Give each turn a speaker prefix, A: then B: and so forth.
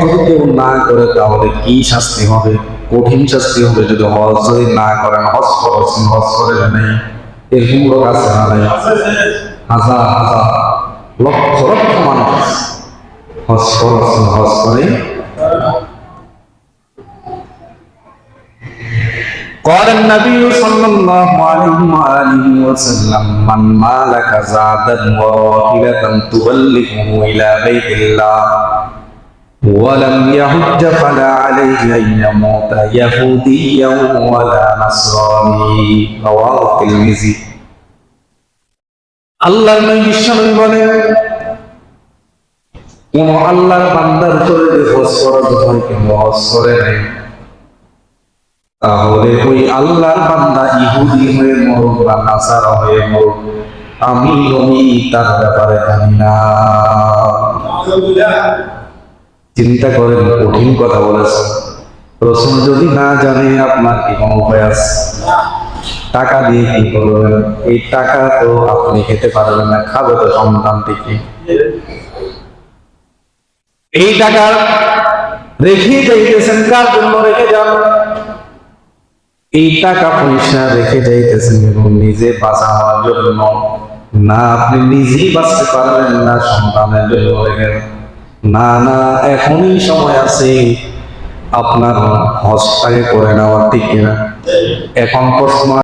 A: যদি কেউ না করে তাহলে কি শাস্তি হবে কঠিন শাস্তি হবে যদি হজ যদি না করেন হজ করছেন হজ করে নেই এরকম লোক আছে না নাই হাজার হাজার লক্ষ লক্ষ মানুষ হজ করছেন হজ করে قال النبي صلى الله عليه وآله وسلم من مالك زادا وراحلة تبلغه إلى بيت الله ولم يحج فلا عليه أن يموت يهوديا ولا نصراني رواه الترمذي আল্লাহর নবী বিশ্বনবী বলেন কোন আল্লাহর বান্দার শরীরে হজ করা হয় কিন্তু হজ করে নাই তাহলে ওই আল্লাহর বান্দা ইহুদি হয়ে মরুক বা নাসারা হয়ে মরুক আমি নবী তার ব্যাপারে জানি না চিন্তা করেন, কঠিন কথা বলেছেন রসুল যদি না জানে, আপনার কি কোনো আছে? টাকা দিয়ে কি করবেন? এই টাকা তো আপনি খেতে পারবেন না, খাবে তো সন্তান থেকে। এই টাকা রেখে যাইতেছেন, কার জন্য রেখে যান? এই টাকা পয়সা রেখে যাইতেছেন এবং নিজে বাঁচা হওয়ার জন্য। না, আপনি নিজেই বাঁচতে পারবেন না, সন্তানের জন্য রেখে না না এখনই সময় আছে। আপনার হস্তায় করে নেওয়ার ঠিক এখন প্রশ্ন